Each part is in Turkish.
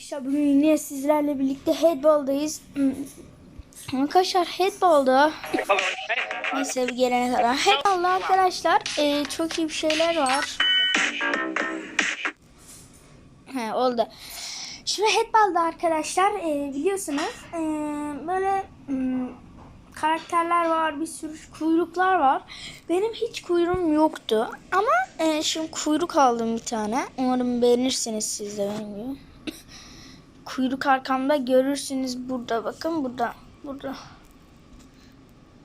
Arkadaşlar bugün yine sizlerle birlikte Headball'dayız. Hmm. Arkadaşlar Headball'da neyse bir gelene kadar. Headball'da arkadaşlar e, çok iyi bir şeyler var. He oldu. Şimdi Headball'da arkadaşlar e, biliyorsunuz e, böyle hmm, karakterler var, bir sürü kuyruklar var. Benim hiç kuyruğum yoktu. Ama e, şimdi kuyruk aldım bir tane. Umarım beğenirsiniz siz de benim gibi. Kuyruk arkamda görürsünüz burada bakın burada. Burada.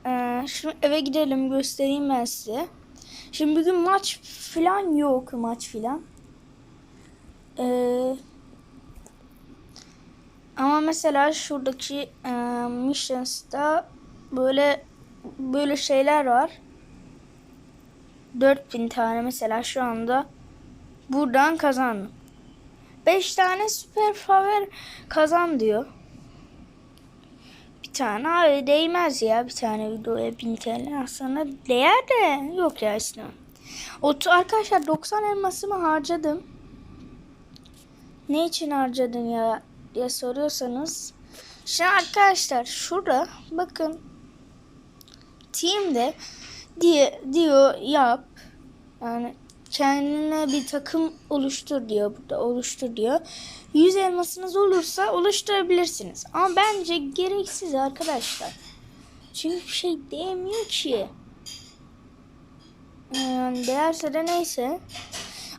Ee, şimdi eve gidelim göstereyim ben size. Şimdi bugün maç falan yok maç falan. Ee, ama mesela şuradaki e, missions'ta böyle böyle şeyler var. 4000 tane mesela şu anda buradan kazandım. 5 tane süper favor kazan diyor. Bir tane abi değmez ya bir tane videoya 1000 TL aslında değer de yok ya istemem. Otu arkadaşlar 90 elmasımı harcadım. Ne için harcadın ya diye soruyorsanız. Şimdi arkadaşlar şurada bakın team'de diye diyor yap. Yani kendine bir takım oluştur diyor burada oluştur diyor. 100 elmasınız olursa oluşturabilirsiniz. Ama bence gereksiz arkadaşlar. Çünkü bir şey değmiyor ki. Yani değerse de neyse.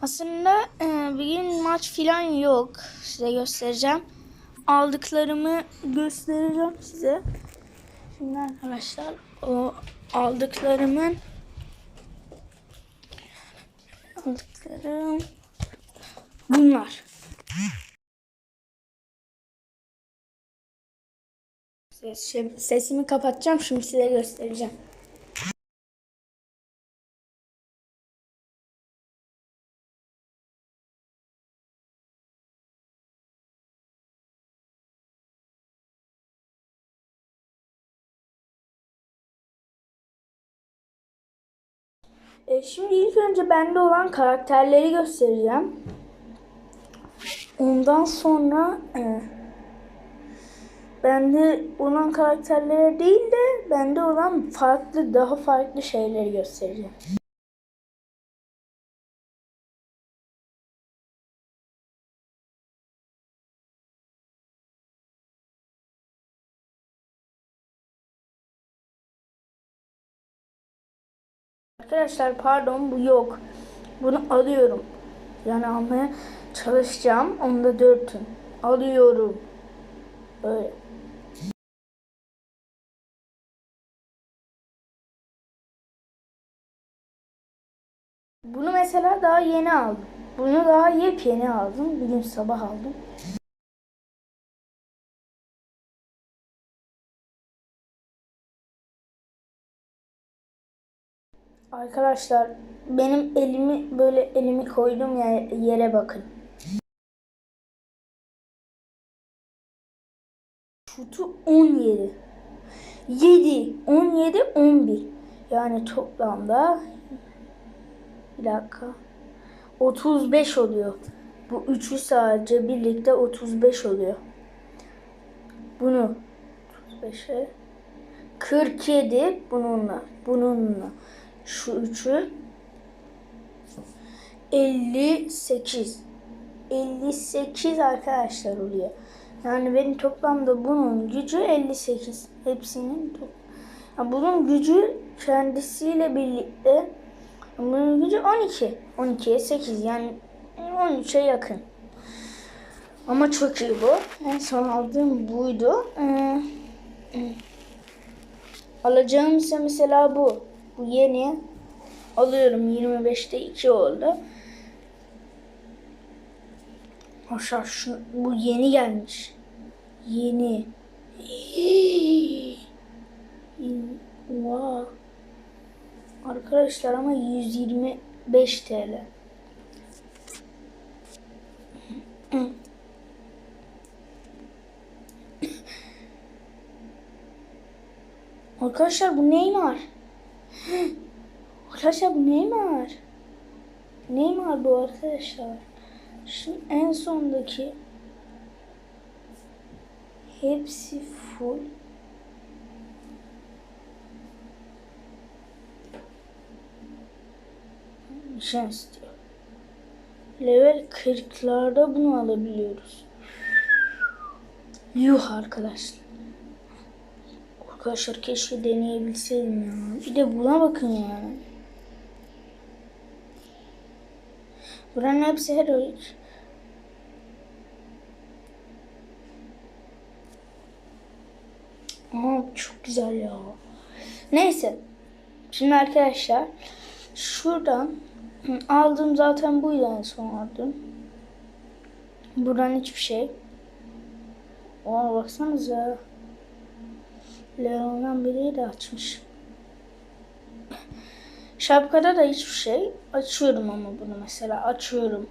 Aslında e, bugün maç filan yok. Size göstereceğim. Aldıklarımı göstereceğim size. Şimdi arkadaşlar o aldıklarımın aldıklarım bunlar. Ses, sesimi kapatacağım şimdi size göstereceğim. E, şimdi ilk önce bende olan karakterleri göstereceğim. Ondan sonra e, bende olan karakterlere değil de bende olan farklı daha farklı şeyleri göstereceğim. Arkadaşlar pardon bu yok. Bunu alıyorum. Yani almaya çalışacağım. Onda dörtüm. Alıyorum. Böyle. Bunu mesela daha yeni aldım. Bunu daha yepyeni aldım. Bugün sabah aldım. Arkadaşlar benim elimi böyle elimi koydum ya yere bakın. Şutu 17. 7, 17, 11. Yani toplamda bir dakika. 35 oluyor. Bu üçü sadece birlikte 35 oluyor. Bunu 35'e 47 bununla bununla şu üçü 58 58 arkadaşlar oluyor. Yani benim toplamda bunun gücü 58. Hepsinin top. Yani bunun gücü kendisiyle birlikte bunun gücü 12. 12'ye 8 yani 13'e yakın. Ama çok iyi bu. En son aldığım buydu. Ee, alacağım ise mesela bu. Bu yeni. Alıyorum 25'te 2 oldu. Aşağı şu bu yeni gelmiş. Yeni. Wow. Arkadaşlar ama 125 TL. Arkadaşlar bu Neymar. Arkadaşlar bu Neymar. Neymar bu arkadaşlar. Şu en sondaki Hepsi full. Nişan istiyor. Level 40'larda bunu alabiliyoruz. Yuh arkadaşlar. Arkadaşlar keşke deneyebilseydim ya. Bir de buna bakın yani. Buranın hepsi heroik. Aa çok güzel ya. Neyse. Şimdi arkadaşlar şuradan hı, aldığım zaten buydu en son aldığım. Buradan hiçbir şey. Aa baksanıza. Leon'dan biri de açmış. Şapkada da hiçbir şey. Açıyorum ama bunu mesela. Açıyorum.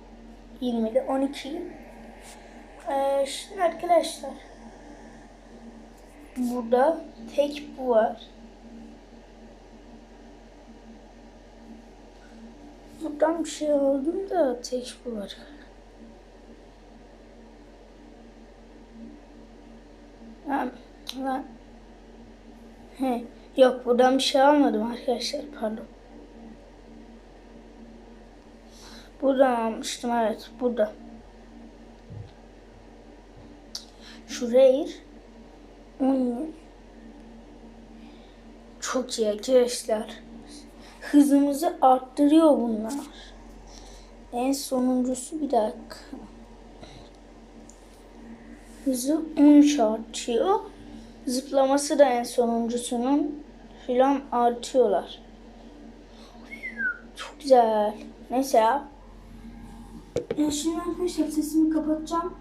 20'de 12. Ee, şimdi arkadaşlar. Burada tek bu var. Buradan bir şey aldım da tek bu var. Ha, ben... He, yok buradan bir şey almadım arkadaşlar pardon. Buradan almıştım evet burada. Şu Rare 10 çok iyi arkadaşlar. Hızımızı arttırıyor bunlar. En sonuncusu bir dakika. Hızı 13 artıyor. Zıplaması da en sonuncusunun filan artıyorlar. Çok güzel. Neyse ya. Ya şimdi arkadaşlar sesimi kapatacağım.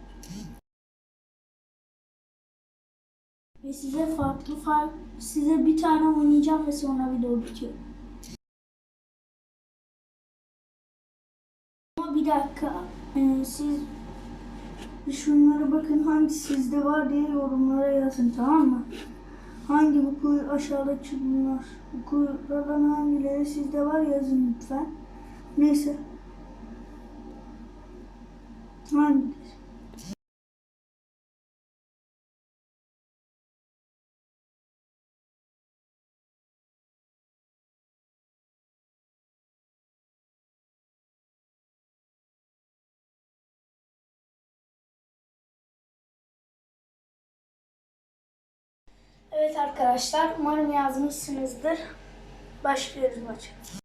Ve size farklı farklı size bir tane oynayacağım ve sonra video bitiyor. Ama bir dakika. Ee, siz şunlara bakın hangi sizde var diye yorumlara yazın tamam mı? Hangi bu kuyu aşağıdaki bunlar? Bu kuyulardan hangileri sizde var yazın lütfen. Neyse. Hangileri? Evet arkadaşlar, umarım yazmışsınızdır. Başlıyoruz maça.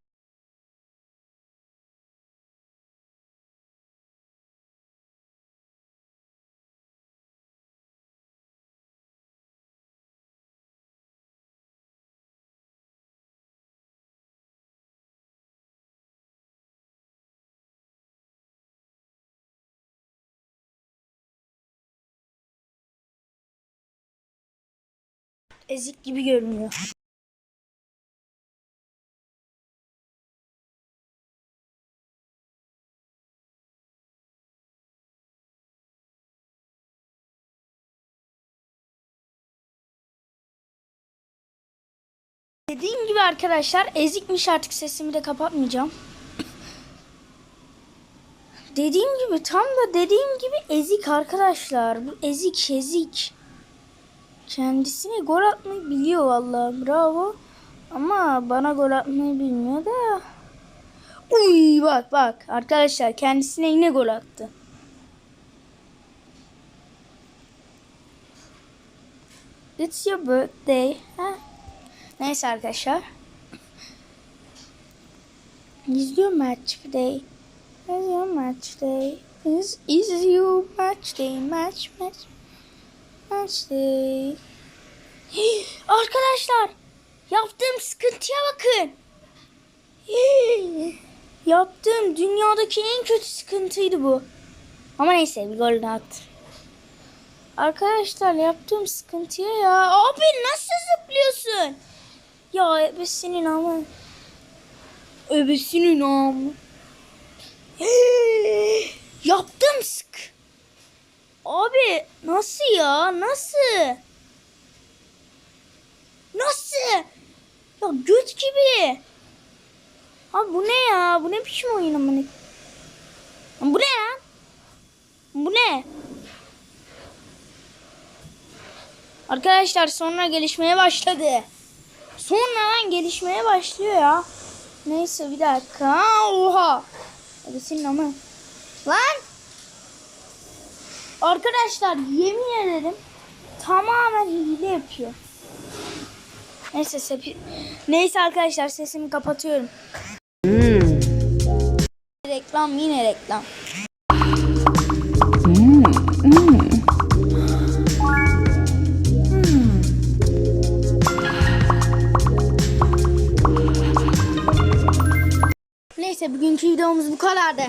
Ezik gibi görünüyor. Dediğim gibi arkadaşlar ezikmiş artık sesimi de kapatmayacağım. Dediğim gibi tam da dediğim gibi ezik arkadaşlar. Bu ezik ezik. Kendisine gol atmayı biliyor vallahi bravo. Ama bana gol atmayı bilmiyor da. Uy bak bak arkadaşlar kendisine yine gol attı. It's your birthday. Ha? Neyse arkadaşlar. Is your match day? Is your match day? Is, is your match day? Match match. Match day. Hii, Arkadaşlar yaptığım sıkıntıya bakın. Yaptığım dünyadaki en kötü sıkıntıydı bu. Ama neyse bir gol daha. Arkadaşlar yaptığım sıkıntıya ya. Abi nasıl zıplıyorsun? Ya ebesinin ama. Ebesinin ama. Yaptım sık. Abi nasıl ya? Nasıl? Nasıl? Ya göt gibi. Abi bu ne ya? Bu ne biçim oyun amına? Bu ne lan? Bu ne? Arkadaşlar sonra gelişmeye başladı. Sonradan gelişmeye başlıyor ya. Neyse bir dakika. Ha, Oha. Hadi senin ama. Lan. Arkadaşlar yemin ederim tamamen hile yapıyor. Neyse sepi... Neyse arkadaşlar sesimi kapatıyorum. Reklam yine reklam. Neyse bugünkü videomuz bu kadardı.